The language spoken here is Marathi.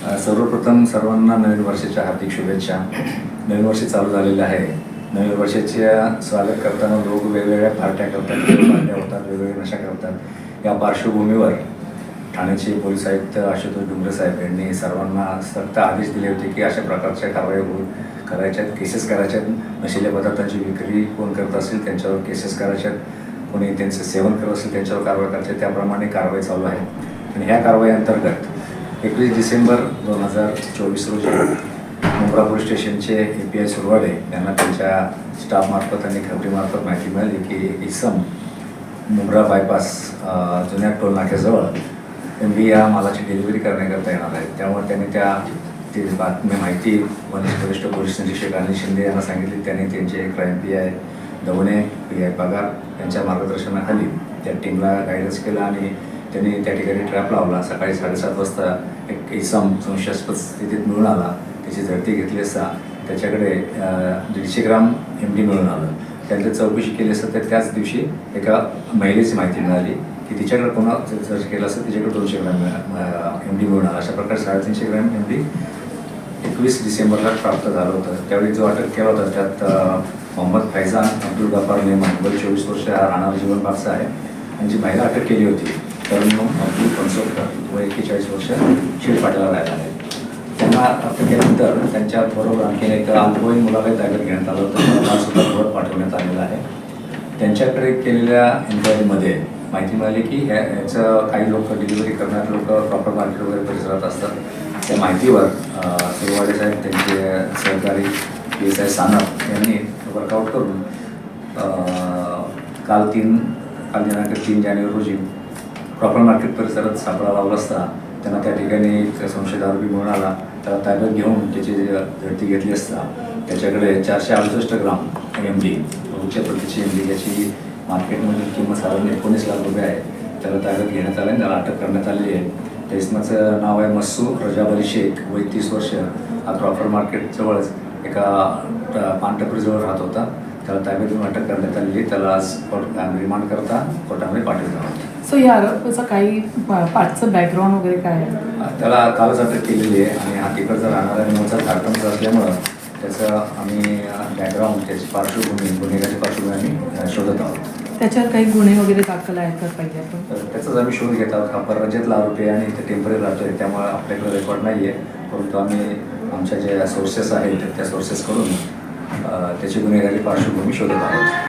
सर्वप्रथम सर्वांना नवीन वर्षाच्या हार्दिक शुभेच्छा. नवीन वर्ष चालू झालेलं आहे. नवीन वर्षाच्या स्वागत करताना लोक वेगवेगळ्या पार्ट्या करतात पार्ट्या होतात वेगवेगळ्या नशा करतात. या पार्श्वभूमीवर ठाण्याचे पोलीस आयुक्त आशुतोष डुंगरे साहेब यांनी सर्वांना सक्त आदेश दिले होते की अशा प्रकारच्या कारवाई होऊन करायच्यात केसेस करायच्यात. नशिल्या पदार्थांची विक्री कोण करत असेल त्यांच्यावर केसेस करायच्यात. कोणी त्यांचं सेवन करत असेल त्यांच्यावर कारवाई करायची त्याप्रमाणे कारवाई चालू आहे. आणि ह्या कारवाई अंतर्गत एकवीस डिसेंबर दोन हजार चोवीस रोजी मुंब्रा पोलीस स्टेशनचे ए पी आय सुरवाडे यांना त्यांच्या स्टाफमार्फत आणि खबरीमार्फत माहिती मिळाली की इसम मुंब्रा बायपास जुन्या टोल नाक्याजवळ एम बी या मालाची डिलिव्हरी करण्याकरता येणार आहे. त्यामुळे त्यांनी त्या ती बातमी माहिती वरिष्ठ वरिष्ठ पोलीस निरीक्षक अनिल शिंदे यांना सांगितली. त्यांनी त्यांचे crime P I Davane P I Pagar यांच्या मार्गदर्शनाखाली त्या टीमला गायडन्स केला आणि त्यांनी त्या ठिकाणी ट्रॅप लावला. सकाळी साडेसात वाजता एक इसम संशयास्पद स्थितीत मिळून आला. त्याची झडती घेतली असता त्याच्याकडे दीडशे ग्राम एम डी मिळून आलं. त्यांची चौकशी केली असता तर त्याच दिवशी एका महिलेची माहिती मिळाली की तिच्याकडे कोणा सर्च केलं असतं तिच्याकडे दोनशे ग्रॅम एम डी मिळून आला. अशा प्रकारे साडेतीनशे ग्रॅम एम डी एकवीस डिसेंबरला प्राप्त झालं होतं. त्यावेळी जो अटक केला होता त्यात मोहम्मद फैजान अब्दुल गफार मेहमान बरे चोवीस वर्ष हा राणा जीवन बागचा आहे. आणि जी महिला अटक केली होती तरुण अगदी कन्सोलकर वय एक्केचाळीस वर्ष शिरपाट्याला राहिला आहे. त्यांना अटक केल्यानंतर त्यांच्या बरोबर आणखीन एक अल्पवयीन मुलाला ताब्यात घेण्यात आलं होतं. सुद्धा परत पाठवण्यात आलेलं आहे. त्यांच्याकडे केलेल्या इन्क्वायरीमध्ये माहिती मिळाली की ह्या याचं काही लोक डिलिव्हरी करणारे लोक प्रॉपर मार्केट वगैरे परिसरात असतात. त्या माहितीवर अ, सुरवाडे साहेब त्यांचे सहकारी पी एस आय सानप यांनी वर्कआउट करून काल तीन काल दिनांक तीन जानेवारी रोजी प्रॉपर मार्केट परिसरात सापळा लावला असता त्यांना त्या ठिकाणी एक संशयित आरोपी मिळून आला. त्याला ताब्यात घेऊन त्याची झडती घेतली असता त्याच्याकडे चारशे अडुसष्ट ग्राम एम डी उच्च प्रतीची एम डी याची मार्केटमधील किंमत साधारण एकोणीस लाख रुपये आहे. त्याला ताब्यात घेण्यात आलं आणि त्याला अटक करण्यात आलेली आहे. त्या इसमाचं नाव आहे मस्सू रजाबली शेख वय तीस वर्ष. हा प्रॉपर मार्केटजवळच एका पानटपरीजवळ राहत होता. त्याला ताब्यात घेऊन अटक करण्यात आलेली. आहे. त्याला आज कोर्ट रिमांड करता कोर्टामध्ये पाठवला होता. सो या आरोपाचं काही पाठचं बॅकग्राऊंड वगैरे काय आहे? त्याला कालच अटक केलेली आहे आणि हा तिकडचा राहणारा मूळचा झारखंडचा असल्यामुळं त्याचं आम्ही बॅकग्राऊंड त्याची पार्श्वभूमी गुन्हेगाची पार्श्वभूमी आम्ही शोधत आहोत. त्याच्यावर काही गुन्हे वगैरे दाखल आहेत का पहिले आपण तर त्याचाच आम्ही शोध घेत आहोत. हा परराज्यातला आरोपी आहे आणि इथे टेंपररी राहतोय त्यामुळे आपल्याकडे रेकॉर्ड नाही आहे परंतु आम्ही आमच्या ज्या सोर्सेस आहेत त्या सोर्सेस करून अ, त्याची गुन्हेगारी पार्श्वभूमी शोधत आहोत.